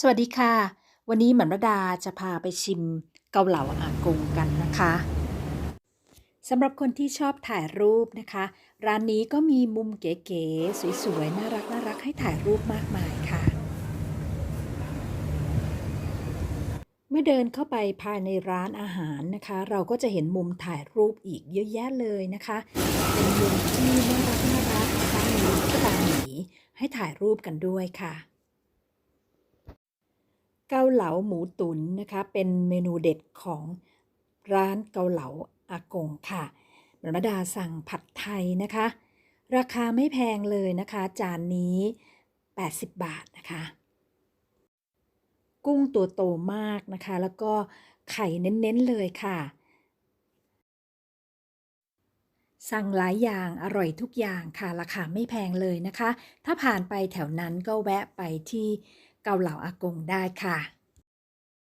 สวัสดีค่ะ วันนี้หมันรดาจะพาไปชิมเกาเหลาอากงกันนะคะสำหรับคนที่ชอบถ่ายรูปนะคะ ร้านนี้ก็มีมุมเก๋ๆสวยๆน่ารักน่ารักให้ถ่ายรูปมากมายค่ะ เมื่อเดินเข้าไปภายในร้านอาหารนะคะ เราก็จะเห็นมุมถ่ายรูปอีกเยอะแยะเลยนะคะ เป็นมุมที่น่ารักน่ารักนะคะมีตุ๊กตาหมีให้ถ่ายรูปกันด้วยค่ะ เกาเหลาหมูตุ๋นนะคะ เป็นเมนูเด็ดของร้านเกาเหลาอากงค่ะมรดาสั่งผัดไทยนะคะ ราคาไม่แพงเลยนะคะ จานนี้ 80 บาทนะคะ กุ้งตัวโตมากนะคะ แล้วก็ไข่เน้นๆเลยค่ะ สั่งหลายอย่างอร่อยทุกอย่างค่ะ ราคาไม่แพงเลยนะคะ ถ้าผ่านไปแถวนั้นก็แวะไปที่ เกาเหลาอากงได้ค่ะ